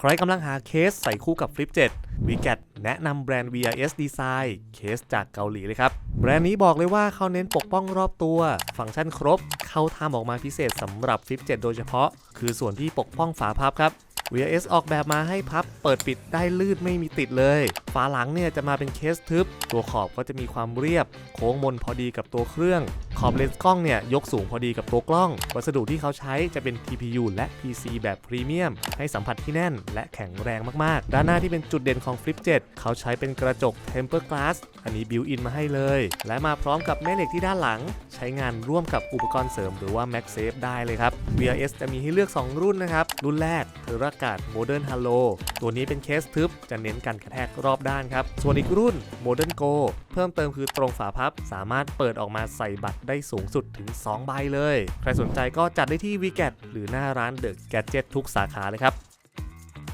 ใครกำลังหาเคสใส่คู่กับ Flip 7 v g a t แนะนำแบรนด์ VRS Design เคสจากเกาหลีเลยครับ แบรนด์นี้บอกเลยว่าเขาเน้นปกป้องรอบตัว ฟังก์ชันครบ เข้าทำออกมาพิเศษสำหรับ Flip 7 โดยเฉพาะ คือส่วนที่ปกป้องฝาพับครับ VRS ออกแบบมาให้พับเปิดปิดได้ลื่นไม่มีติดเลย ฝาหลังเนี่ยจะมาเป็นเคสทึบ ตัวขอบก็จะมีความเรียบ โค้งมนพอดีกับตัวเครื่อง ขอบเลนส์กล้องเนี่ยยกสูงพอดีกับตัวกล้อง วัสดุที่เขาใช้จะเป็น TPU และ PC แบบพรีเมียม ให้สัมผัสที่แน่น และแข็งแรงมากๆ ด้านหน้าที่เป็นจุดเด่นของ Flip 7 เขาใช้เป็นกระจก Temper Glass อันนี้บิวอินมาให้เลย และมาพร้อมกับแม่เหล็กที่ด้านหลัง ใช้งานร่วมกับอุปกรณ์เสริมหรือว่า MagSafe ได้เลยครับ VRS จะมีให้เลือก 2 รุ่นนะครับรุ่นแรกเทอร์ากาด Modern Halo ตัวนี้เป็นเคสทึบจะเน้นการกระแทกรอบด้านครับ ส่วนอีกรุ่น Modern Go เพิ่มเติมคือตรงฝาพับ สามารถเปิดออกมาใส่บัตรได้สูงสุดถึง 2 ใบเลย ใครสนใจก็จัดได้ที่ v g a t หรือหน้าร้าน The Gadget ทุกสาขาเลยครับ